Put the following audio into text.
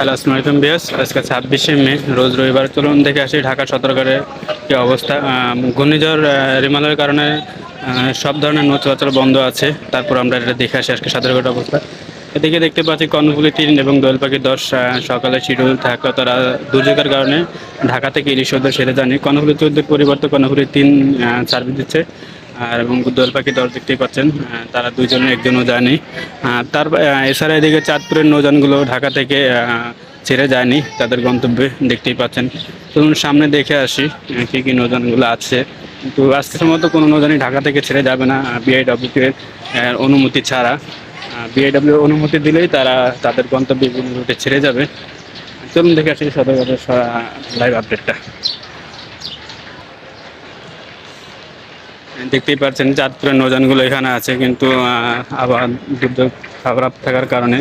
Hello আসসালামু আলাইকুম বিয়াস আজকে ছাব্বিশে মে রোজ রবিবার। চলুন দেখে আসি ঢাকা সদরঘাটের কি অবস্থা। ঘূর্ণিঝড় আহ, রিমালের কারণে সব ধরনের নৌ চলাচল বন্ধ আছে। তারপর আমরা এটা দেখে আসি আজকে সদরঘাটের অবস্থা। এদিকে দেখতে পাচ্ছি কর্ণফুলি তিন এবং দোয়েল পাখি দশ সকালে শিডিউল থাকলেও তারা দুর্যোগের কারণে ঢাকা থেকে ইলিশ সেরে যায়নি। কর্ণফুলি চৌদ্দের পরিবর্তে কর্ণফুলি তিন সার্ভিস দিচ্ছে। আর এবং দোয়েল পাখি দশ দেখতেই পাচ্ছেন তারা দুইজনে একজনও যায়নি। তার এছাড়া এদিকে চাঁদপুরের নৌযানগুলো ঢাকা থেকে ছেড়ে যায়নি, তাদের গন্তব্যে দেখতেই পাচ্ছেন। চলুন সামনে দেখে আসি কি কি নৌযানগুলো আছে। কিন্তু আজকে সম্ভবত কোনো নৌযানই ঢাকা থেকে ছেড়ে যাবে না বিআইডব্লিউ অনুমতি ছাড়া। বিআইডব্লিউ অনুমতি দিলেই তারা তাদের গন্তব্যে রুটে ছেড়ে যাবে। চলুন দেখে আসি সদর লাইভ আপডেটটা দেখতেই পাচ্ছেন চাঁদপুরের নৌজানগুলো এখানে আছে কিন্তু আবার দুর্যোগ খারাপ থাকার কারণে।